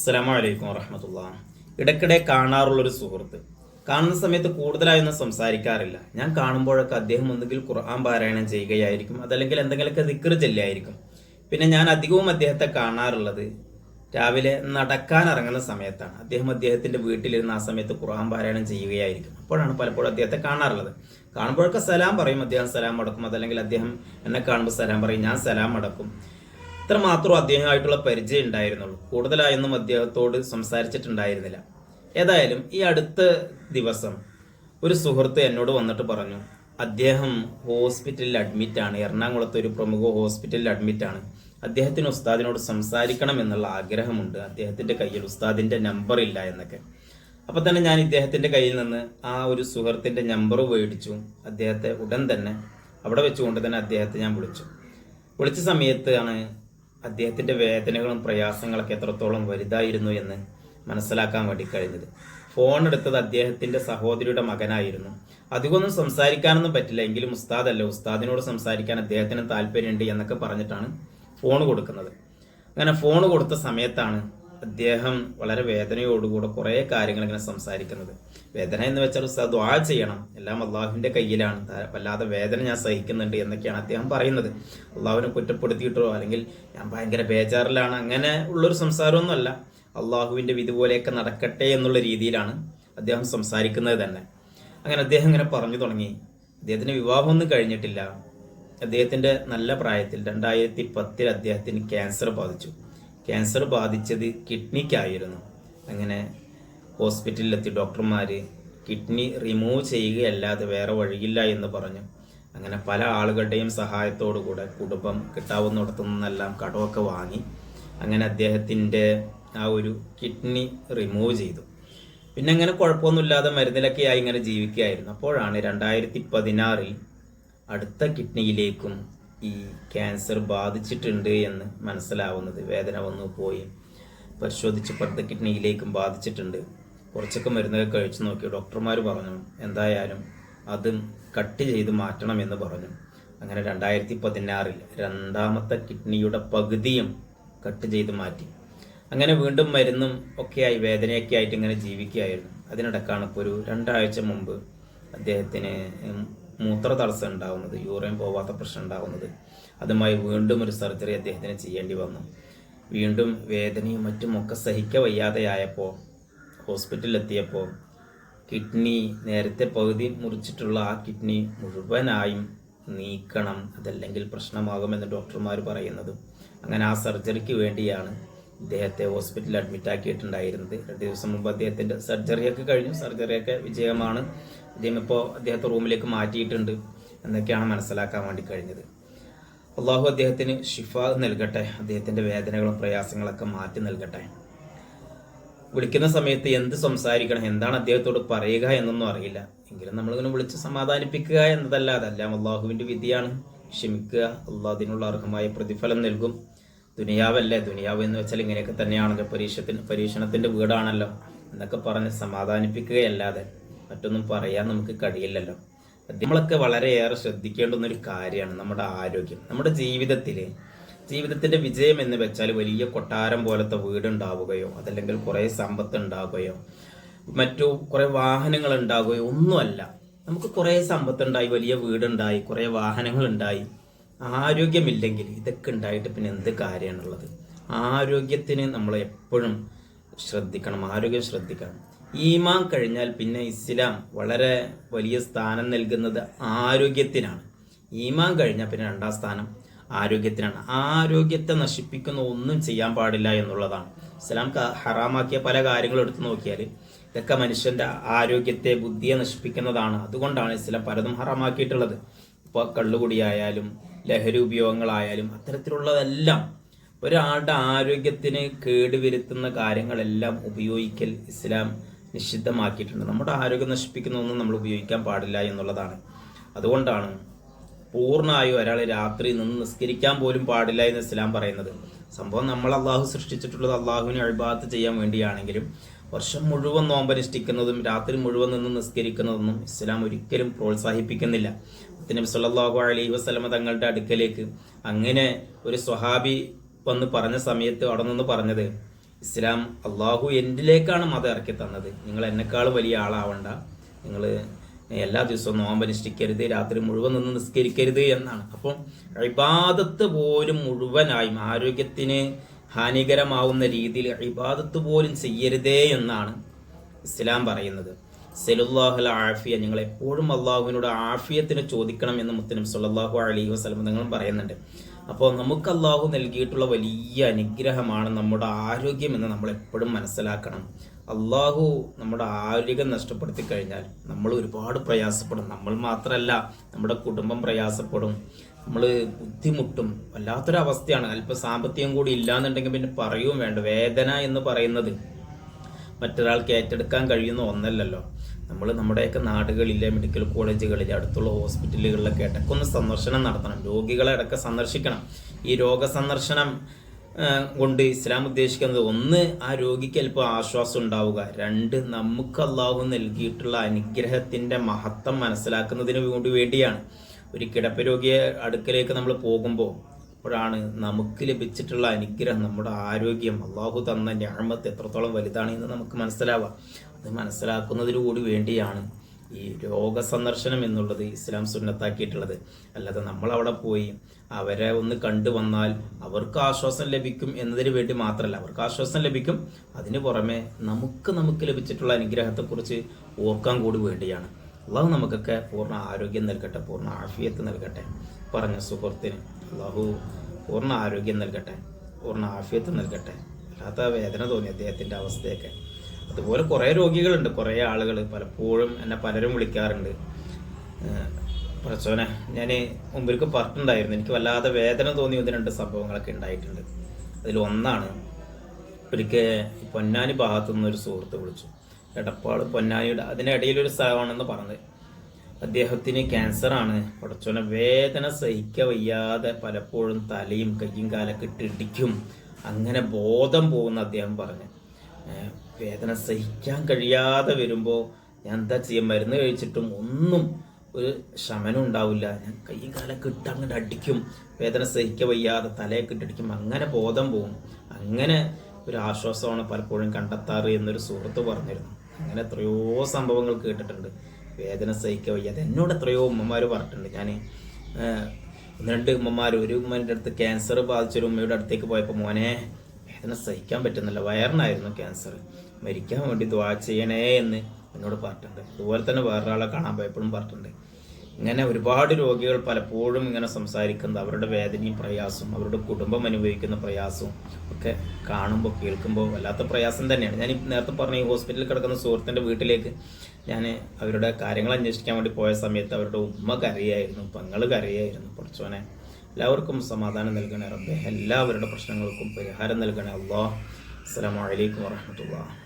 അസ്സലാമു അലൈക്കും വറഹമത്തുള്ള. ഇടയ്ക്കിടെ കാണാറുള്ളൊരു സുഹൃത്ത്. കാണുന്ന സമയത്ത് കൂടുതലായൊന്നും സംസാരിക്കാറില്ല. ഞാൻ കാണുമ്പോഴൊക്കെ അദ്ദേഹം ഒന്നുകിൽ ഖുർആൻ പാരായണം ചെയ്യുകയായിരിക്കും അതല്ലെങ്കിൽ എന്തെങ്കിലുമൊക്കെ ദിക്ർ ചെല്ലുകയായിരിക്കും. പിന്നെ ഞാൻ അധികവും അദ്ദേഹത്തെ കാണാറുള്ളത് രാവിലെ നടക്കാൻ ഇറങ്ങുന്ന സമയത്താണ്. അദ്ദേഹം അദ്ദേഹത്തിന്റെ വീട്ടിലിരുന്ന് ആ സമയത്ത് ഖുർആൻ പാരായണം ചെയ്യുകയായിരിക്കും. അപ്പോഴാണ് പലപ്പോഴും അദ്ദേഹത്തെ കാണാറുള്ളത്. കാണുമ്പോഴൊക്കെ സലാം പറയും അദ്ദേഹം സലാം അടക്കും അതല്ലെങ്കിൽ അദ്ദേഹം എന്നെ കാണുമ്പോൾ സലാം പറയും ഞാൻ സലാം അടക്കും ഇത്ര മാത്രം അദ്ദേഹമായിട്ടുള്ള പരിചയം ഉണ്ടായിരുന്നുള്ളൂ. കൂടുതലായൊന്നും അദ്ദേഹത്തോട് സംസാരിച്ചിട്ടുണ്ടായിരുന്നില്ല. ഏതായാലും ഈ അടുത്ത ദിവസം ഒരു സുഹൃത്ത് എന്നോട് വന്നിട്ട് പറഞ്ഞു അദ്ദേഹം ഹോസ്പിറ്റലിൽ അഡ്മിറ്റ് ആണ്. എറണാകുളത്ത് ഒരു പ്രമുഖ ഹോസ്പിറ്റലിൽ അഡ്മിറ്റ് ആണ്. അദ്ദേഹത്തിന് ഉസ്താദിനോട് സംസാരിക്കണം എന്നുള്ള ആഗ്രഹമുണ്ട്. അദ്ദേഹത്തിന്റെ കയ്യിൽ ഉസ്താദിന്റെ നമ്പർ ഇല്ല എന്നൊക്കെ. അപ്പൊ തന്നെ ഞാൻ ഇദ്ദേഹത്തിന്റെ കയ്യിൽ നിന്ന് ആ ഒരു സുഹൃത്തിന്റെ നമ്പർ മേടിച്ചു. അദ്ദേഹത്തെ ഉടൻ തന്നെ അവിടെ വെച്ചുകൊണ്ട് തന്നെ അദ്ദേഹത്തെ ഞാൻ വിളിച്ചു. വിളിച്ച സമയത്താണ് അദ്ദേഹത്തിന്റെ വേദനകളും പ്രയാസങ്ങളൊക്കെ എത്രത്തോളം വലുതായിരുന്നു എന്ന് മനസ്സിലാക്കാൻ വേണ്ടി കഴിഞ്ഞത്. ഫോൺ എടുത്തത് അദ്ദേഹത്തിന്റെ സഹോദരിയുടെ മകനായിരുന്നു. അധികമൊന്നും സംസാരിക്കാനൊന്നും പറ്റില്ല. എങ്കിലും ഉസ്താദല്ല ഉസ്താദിനോട് സംസാരിക്കാൻ അദ്ദേഹത്തിന് താല്പര്യമുണ്ട് എന്നൊക്കെ പറഞ്ഞിട്ടാണ് ഫോൺ കൊടുക്കുന്നത്. അങ്ങനെ ഫോൺ കൊടുത്ത സമയത്താണ് അദ്ദേഹം വളരെ വേദനയോടുകൂടെ കുറേ കാര്യങ്ങൾ ഇങ്ങനെ സംസാരിക്കുന്നത്. വേദന എന്ന് വെച്ചാൽ ഉസ്താദ് ദ്വാ ചെയ്യണം. എല്ലാം അള്ളാഹുവിന്റെ കയ്യിലാണ്. വല്ലാതെ വേദന ഞാൻ സഹിക്കുന്നുണ്ട് എന്നൊക്കെയാണ് അദ്ദേഹം പറയുന്നത്. അള്ളാഹുവിനെ കുറ്റപ്പെടുത്തിയിട്ടോ അല്ലെങ്കിൽ ഞാൻ ഭയങ്കര ബേജാറിലാണ് അങ്ങനെ ഉള്ളൊരു സംസാരമൊന്നുമല്ല. അള്ളാഹുവിന്റെ വിധി പോലെയൊക്കെ നടക്കട്ടെ എന്നുള്ള രീതിയിലാണ് അദ്ദേഹം സംസാരിക്കുന്നത് തന്നെ. അങ്ങനെ അദ്ദേഹം ഇങ്ങനെ പറഞ്ഞു തുടങ്ങി. അദ്ദേഹത്തിന് വിവാഹമൊന്നും കഴിഞ്ഞിട്ടില്ല. അദ്ദേഹത്തിന്റെ നല്ല പ്രായത്തിൽ രണ്ടായിരത്തി പത്തിൽ അദ്ദേഹത്തിന് ക്യാൻസർ ബാധിച്ചു. ക്യാൻസർ ബാധിച്ചത് കിഡ്നിക്കായിരുന്നു അങ്ങനെ ഹോസ്പിറ്റലിലെത്തി ഡോക്ടർമാർ കിഡ്നി റിമൂവ് ചെയ്യുകയല്ലാതെ വേറെ വഴിയില്ല എന്ന് പറഞ്ഞു. അങ്ങനെ പല ആളുകളുടെയും സഹായത്തോടു കൂടെ കുടുംബം കിട്ടാവുന്നിടത്തു നിന്നെല്ലാം കടമൊക്കെ വാങ്ങി അങ്ങനെ അദ്ദേഹത്തിന്റെ ആ ഒരു കിഡ്നി റിമൂവ് ചെയ്തു. പിന്നെ അങ്ങനെ കുഴപ്പമൊന്നുമില്ലാതെ മരുന്നിലൊക്കെ ആയി ഇങ്ങനെ ജീവിക്കുകയായിരുന്നു. അപ്പോഴാണ് രണ്ടായിരത്തി പതിനാറിൽ അടുത്ത കിഡ്നിയിലേക്കും ഈ ക്യാൻസർ ബാധിച്ചിട്ടുണ്ട് എന്ന് മനസ്സിലാവുന്നത്. വേദന വന്നു പോയി. പരിശോധിച്ചപ്പോൾ അടുത്ത കിഡ്നിയിലേക്കും ബാധിച്ചിട്ടുണ്ട്. കുറച്ചൊക്കെ മരുന്നൊക്കെ കഴിച്ചു നോക്കി. ഡോക്ടർമാർ പറഞ്ഞു എന്തായാലും അതും കട്ട് ചെയ്ത് മാറ്റണമെന്ന് പറഞ്ഞു. അങ്ങനെ രണ്ടായിരത്തി പതിനാറിൽ രണ്ടാമത്തെ കിഡ്നിയുടെ പകുതിയും കട്ട് ചെയ്ത് മാറ്റി. അങ്ങനെ വീണ്ടും മരുന്നും ഒക്കെയായി വേദനയൊക്കെ ആയിട്ട് ഇങ്ങനെ ജീവിക്കുകയായിരുന്നു. അതിനിടക്കാണ് ഇപ്പോൾ ഒരു രണ്ടാഴ്ച മുമ്പ് അദ്ദേഹത്തിന് മൂത്ര തടസ്സം ഉണ്ടാകുന്നത് യൂറിൻ പോവാത്ത പ്രശ്നം ഉണ്ടാകുന്നത് അതുമായി വീണ്ടും ഒരു സർജറി അദ്ദേഹത്തിന് ചെയ്യേണ്ടി വന്നു. വീണ്ടും വേദനയും മറ്റും ഒക്കെ സഹിക്ക വയ്യാതെയായപ്പോൾ ഹോസ്പിറ്റലിൽ എത്തിയപ്പോൾ കിഡ്നി നേരത്തെ പകുതി മുറിച്ചിട്ടുള്ള ആ കിഡ്നി മുഴുവനായും നീക്കണം അതല്ലെങ്കിൽ പ്രശ്നമാകുമെന്ന് ഡോക്ടർമാർ പറയുന്നത്. അങ്ങനെ ആ സർജറിക്ക് വേണ്ടിയാണ് ഇദ്ദേഹത്തെ ഹോസ്പിറ്റലിൽ അഡ്മിറ്റ് ആക്കിയിട്ടുണ്ടായിരുന്നത്. രണ്ട് ദിവസം മുമ്പ് അദ്ദേഹത്തിന്റെ സർജറിയൊക്കെ കഴിഞ്ഞു. സർജറിയൊക്കെ വിജയമാണ്. അദ്ദേഹം ഇപ്പോൾ അദ്ദേഹത്തെ റൂമിലേക്ക് മാറ്റിയിട്ടുണ്ട് എന്നൊക്കെയാണ് മനസ്സിലാക്കാൻ വേണ്ടി കഴിഞ്ഞത്. അള്ളാഹു അദ്ദേഹത്തിന് ഷിഫ നൽകട്ടെ അദ്ദേഹത്തിന്റെ വേദനകളും പ്രയാസങ്ങളൊക്കെ മാറ്റി നൽകട്ടെ. വിളിക്കുന്ന സമയത്ത് എന്ത് സംസാരിക്കണം എന്താണ് അദ്ദേഹത്തോട് പറയുക എന്നൊന്നും അറിയില്ല. എങ്കിലും നമ്മളിങ്ങനെ വിളിച്ച് സമാധാനിപ്പിക്കുക എന്നതല്ല അതെല്ലാം അള്ളാഹുവിന്റെ വിധിയാണ്. ക്ഷമിക്കുക അള്ളാഹു അതിനുള്ള അർഹമായ പ്രതിഫലം നൽകും. ദുനിയാവല്ലേ ദുനിയാവ് എന്ന് വെച്ചാൽ ഇങ്ങനെയൊക്കെ തന്നെയാണല്ലോ പരീക്ഷത്തിന് പരീക്ഷണത്തിന്റെ വീടാണല്ലോ എന്നൊക്കെ പറഞ്ഞ് സമാധാനിപ്പിക്കുകയല്ലാതെ മറ്റൊന്നും പറയാൻ നമുക്ക് കഴിയില്ലല്ലോ. നമ്മളൊക്കെ വളരെയേറെ ശ്രദ്ധിക്കേണ്ടുന്ന ഒരു കാര്യമാണ് നമ്മുടെ ആരോഗ്യം. നമ്മുടെ ജീവിതത്തിൽ ജീവിതത്തിന്റെ വിജയം എന്ന് വെച്ചാൽ വലിയ കൊട്ടാരം പോലത്തെ വീടുണ്ടാവുകയോ അതല്ലെങ്കിൽ കുറേ സമ്പത്ത് ഉണ്ടാവുകയോ മറ്റു കുറേ വാഹനങ്ങൾ ഉണ്ടാവുകയോ ഒന്നുമല്ല. നമുക്ക് കുറെ സമ്പത്തുണ്ടായി വലിയ വീടുണ്ടായി കുറേ വാഹനങ്ങൾ ഉണ്ടായി ആരോഗ്യമില്ലെങ്കിൽ ഇതൊക്കെ ഉണ്ടായിട്ട് പിന്നെ എന്ത് കാര്യമാണുള്ളത്? ആരോഗ്യത്തിന് നമ്മൾ എപ്പോഴും ശ്രദ്ധിക്കണം ആരോഗ്യം ശ്രദ്ധിക്കണം. ഈമാൻ കഴിഞ്ഞാൽ പിന്നെ ഇസ്ലാം വളരെ വലിയ സ്ഥാനം നൽകുന്നത് ആരോഗ്യത്തിനാണ്. ഈമാൻ കഴിഞ്ഞാൽ പിന്നെ രണ്ടാം സ്ഥാനം ആരോഗ്യത്തിനാണ്. ആരോഗ്യത്തെ നശിപ്പിക്കുന്ന ഒന്നും ചെയ്യാൻ പാടില്ല എന്നുള്ളതാണ്. ഇസ്ലാം ഹറാമാക്കിയ പല കാര്യങ്ങളും എടുത്തു നോക്കിയാൽ ഇതൊക്കെ മനുഷ്യന്റെ ആരോഗ്യത്തെ ബുദ്ധിയെ നശിപ്പിക്കുന്നതാണ്. അതുകൊണ്ടാണ് ഇസ്ലാം പലതും ഹറാമാക്കിയിട്ടുള്ളത്. ഇപ്പോൾ കള്ളുകുടിയായാലും ലഹരി ഉപയോഗങ്ങളായാലും അത്തരത്തിലുള്ളതെല്ലാം ഒരാളുടെ ആരോഗ്യത്തിന് കേടുവരുത്തുന്ന കാര്യങ്ങളെല്ലാം ഉപയോഗിക്കൽ ഇസ്ലാം നിഷിദ്ധമാക്കിയിട്ടുണ്ട്. നമ്മുടെ ആരോഗ്യം നശിപ്പിക്കുന്ന ഒന്നും നമ്മൾ ഉപയോഗിക്കാൻ പാടില്ല എന്നുള്ളതാണ്. അതുകൊണ്ടാണ് പൂർണമായും ഒരാൾ രാത്രി നിന്ന് നിസ്കരിക്കാൻ പോലും പാടില്ല എന്ന് ഇസ്ലാം പറയുന്നത്. സംഭവം നമ്മൾ അള്ളാഹു സൃഷ്ടിച്ചിട്ടുള്ളത് അള്ളാഹുവിനെ അഴിബാത്ത് ചെയ്യാൻ വേണ്ടിയാണെങ്കിലും വർഷം മുഴുവൻ നോമ്പനുഷ്ഠിക്കുന്നതും രാത്രി മുഴുവൻ നിന്ന് നിസ്കരിക്കുന്നതൊന്നും ഇസ്ലാം ഒരിക്കലും പ്രോത്സാഹിപ്പിക്കുന്നില്ല. നബി സല്ലാഹു അലൈഹി വസ്ലമ തങ്ങളുടെ അടുക്കലേക്ക് അങ്ങനെ ഒരു സ്വഹാബി വന്ന് പറഞ്ഞ സമയത്ത് അവിടെ നിന്ന് പറഞ്ഞത് ഇസ്ലാം അള്ളാഹു എന്തിലേക്കാണ് മതം ഇറക്കി തന്നത്? നിങ്ങൾ എന്നെക്കാളും വലിയ ആളാവണ്ട. നിങ്ങൾ എല്ലാ ദിവസവും നോമ്പനുഷ്ഠിക്കരുത് രാത്രി മുഴുവൻ നിന്ന് നിസ്കരിക്കരുത് എന്നാണ്. അപ്പം ഇബാദത്ത് പോലും മുഴുവനായും ആരോഗ്യത്തിന് ഹാനികരമാവുന്ന രീതിയിൽ ഇബാദത്ത് പോലും ചെയ്യരുതേ എന്നാണ് ഇസ്ലാം പറയുന്നത്. സെലുല്ലാഹുൽ ആഫിയ നിങ്ങൾ എപ്പോഴും അള്ളാഹുവിനോട് ആഫിയത്തിന് ചോദിക്കണം എന്ന് മുത്തനും സല്ലല്ലാഹു അലി വസ്ലം നിങ്ങളും പറയുന്നുണ്ട്. അപ്പോൾ നമുക്ക് അള്ളാഹു നൽകിയിട്ടുള്ള വലിയ അനുഗ്രഹമാണ് നമ്മുടെ ആരോഗ്യം എന്ന് നമ്മൾ എപ്പോഴും മനസ്സിലാക്കണം. അള്ളാഹു നമ്മുടെ ആരോഗ്യം നഷ്ടപ്പെടുത്തി കഴിഞ്ഞാൽ നമ്മൾ ഒരുപാട് പ്രയാസപ്പെടും. നമ്മൾ മാത്രമല്ല നമ്മുടെ കുടുംബം പ്രയാസപ്പെടും. നമ്മൾ ബുദ്ധിമുട്ടും വല്ലാത്തൊരവസ്ഥയാണ്. അല്പം സാമ്പത്തികം കൂടി ഇല്ലാന്നുണ്ടെങ്കിൽ പിന്നെ പറയുകയും വേണ്ട. വേദന എന്ന് പറയുന്നത് മറ്റൊരാൾക്ക് ഏറ്റെടുക്കാൻ കഴിയുന്ന ഒന്നല്ലല്ലോ. നമ്മൾ നമ്മുടെയൊക്കെ നാടുകളിലെ മെഡിക്കൽ കോളേജുകളിൽ അടുത്തുള്ള ഹോസ്പിറ്റലുകളിലൊക്കെ ഇടയ്ക്കൊന്ന് സന്ദർശനം നടത്തണം. രോഗികളെ ഇടയ്ക്ക് സന്ദർശിക്കണം. ഈ രോഗ സന്ദർശനം കൊണ്ട് ഇസ്ലാം ഉദ്ദേശിക്കുന്നത് ഒന്ന് ആ രോഗിക്ക് അല്പം ആശ്വാസം ഉണ്ടാവുക. രണ്ട് നമുക്ക് അള്ളാഹു നൽകിയിട്ടുള്ള അനുഗ്രഹത്തിന്റെ മഹത്വം മനസ്സിലാക്കുന്നതിന് വേണ്ടി വേണ്ടിയാണ്. ഒരു കിടപ്പ് രോഗിയെ അടുക്കലേക്ക് നമ്മൾ പോകുമ്പോൾ അപ്പോഴാണ് നമുക്ക് ലഭിച്ചിട്ടുള്ള അനുഗ്രഹം നമ്മുടെ ആരോഗ്യം. അള്ളാഹു തന്ന ഞാമത്ത് എത്രത്തോളം വലുതാണ് എന്ന് നമുക്ക് മനസ്സിലാവാം. അത് മനസ്സിലാക്കുന്നതിലൂടി വേണ്ടിയാണ് ഈ രോഗ സന്ദർശനം എന്നുള്ളത് ഇസ്ലാം സുന്നത്താക്കിയിട്ടുള്ളത്. അല്ലാതെ നമ്മൾ അവിടെ പോയി അവരെ ഒന്ന് കണ്ടു വന്നാൽ അവർക്ക് ആശ്വാസം ലഭിക്കും എന്നതിന് വേണ്ടി മാത്രമല്ല അവർക്ക് ആശ്വാസം ലഭിക്കും. അതിന് പുറമെ നമുക്ക് നമുക്ക് ലഭിച്ചിട്ടുള്ള അനുഗ്രഹത്തെക്കുറിച്ച് ഓർക്കാൻ കൂടി വേണ്ടിയാണ്. അള്ളാഹു നമുക്കൊക്കെ പൂർണ ആരോഗ്യം നൽകട്ടെ പൂർണ ആഫിയത്ത് നൽകട്ടെ. പറഞ്ഞ സുഹൃത്തിന് അള്ളാഹു പൂർണ ആരോഗ്യം നൽകട്ടെ പൂർണ ആഫിയത്ത് നൽകട്ടെ. അല്ലാത്ത വേദന തോന്നി അദ്ദേഹത്തിന്റെ അവസ്ഥയൊക്കെ. അതുപോലെ കുറേ രോഗികളുണ്ട് കുറേ ആളുകൾ പലപ്പോഴും എന്നെ പലരും വിളിക്കാറുണ്ട്. പ്രസവന ഞാൻ മുമ്പിലേക്ക് പറഞ്ഞിട്ടുണ്ടായിരുന്നു എനിക്ക് വല്ലാതെ വേദന തോന്നിയ ഒന്ന് രണ്ട് സംഭവങ്ങളൊക്കെ ഉണ്ടായിട്ടുണ്ട്. അതിൽ ഒന്നാണ് ഒരിക്കൽ പൊന്നാനി ഭാഗത്തു ഒരു സുഹൃത്ത് വിളിച്ചു. എടപ്പാൾ പൊന്നാനിയുടെ അതിനിടയിൽ ഒരു സ്ഥലമാണെന്ന് പറഞ്ഞത് അദ്ദേഹത്തിന് ക്യാൻസർ ആണ്. പടച്ചോനെ വേദന സഹിക്ക വയ്യാതെ പലപ്പോഴും തലയും കയ്യും കാലൊക്കെ ഇട്ടിടിക്കും അങ്ങനെ ബോധം പോകുന്ന അദ്ദേഹം പറഞ്ഞു. വേദന സഹിക്കാൻ കഴിയാതെ വരുമ്പോൾ ഞാൻ എന്താ ചെയ്യാൻ മരുന്ന് കഴിച്ചിട്ടും ഒന്നും ഒരു ശമനം ഉണ്ടാവില്ല. ഞാൻ കയ്യും കാലൊക്കെ ഇട്ട് അങ്ങനെ അടിക്കും. വേദന സഹിക്ക വയ്യാതെ തലയൊക്കെ ഇട്ടടിക്കും അങ്ങനെ ബോധം പോകും. അങ്ങനെ ഒരു ആശ്വാസമാണ് പലപ്പോഴും കണ്ടെത്താറ് എന്നൊരു സുഹൃത്ത് പറഞ്ഞിരുന്നു. അങ്ങനെ എത്രയോ സംഭവങ്ങൾ കേട്ടിട്ടുണ്ട്. വേദന സഹിക്കാൻ വയ്യാതെ എന്നോട് എത്രയോ ഉമ്മമാർ പറഞ്ഞിട്ടുണ്ട്. ഞാൻ ഒന്ന് രണ്ട് ഉമ്മമാർ ഒരു ഉമ്മന്റെ അടുത്ത് ക്യാൻസർ ബാധിച്ചൊരു ഉമ്മയുടെ അടുത്തേക്ക് പോയപ്പോൾ മോനെ വേദന സഹിക്കാൻ പറ്റുന്നില്ല. വയറിനായിരുന്നു ക്യാൻസർ മരിക്കാൻ വേണ്ടി ദ്വാ ചെയ്യണേ എന്ന് എന്നോട് പറഞ്ഞിട്ടുണ്ട്. അതുപോലെ തന്നെ വേറൊരാളെ കാണാൻ പോയപ്പോഴും പറഞ്ഞിട്ടുണ്ട്. ഇങ്ങനെ ഒരുപാട് രോഗികൾ പലപ്പോഴും ഇങ്ങനെ സംസാരിക്കുന്നത് അവരുടെ വേദനയും പ്രയാസവും അവരുടെ കുടുംബം അനുഭവിക്കുന്ന പ്രയാസവും ഒക്കെ കാണുമ്പോൾ കേൾക്കുമ്പോൾ വല്ലാത്ത പ്രയാസം തന്നെയാണ്. ഞാൻ നേരത്തെ പറഞ്ഞ ഈ ഹോസ്പിറ്റലിൽ കിടക്കുന്ന സുഹൃത്തിന്റെ വീട്ടിലേക്ക് ഞാൻ അവരുടെ കാര്യങ്ങൾ അന്വേഷിക്കാൻ വേണ്ടി പോയ സമയത്ത് അവരുടെ ഉമ്മ കരയായിരുന്നു പെങ്ങൾ കരയായിരുന്നു കുറച്ചോനെ എല്ലാവർക്കും സമാധാനം നൽകണേ റബ്ബെ. എല്ലാവരുടെ പ്രശ്നങ്ങൾക്കും പരിഹാരം നൽകണേ അള്ളാഹ്. അസ്സലാമു അലൈക്കും വറഹമത്തുള്ള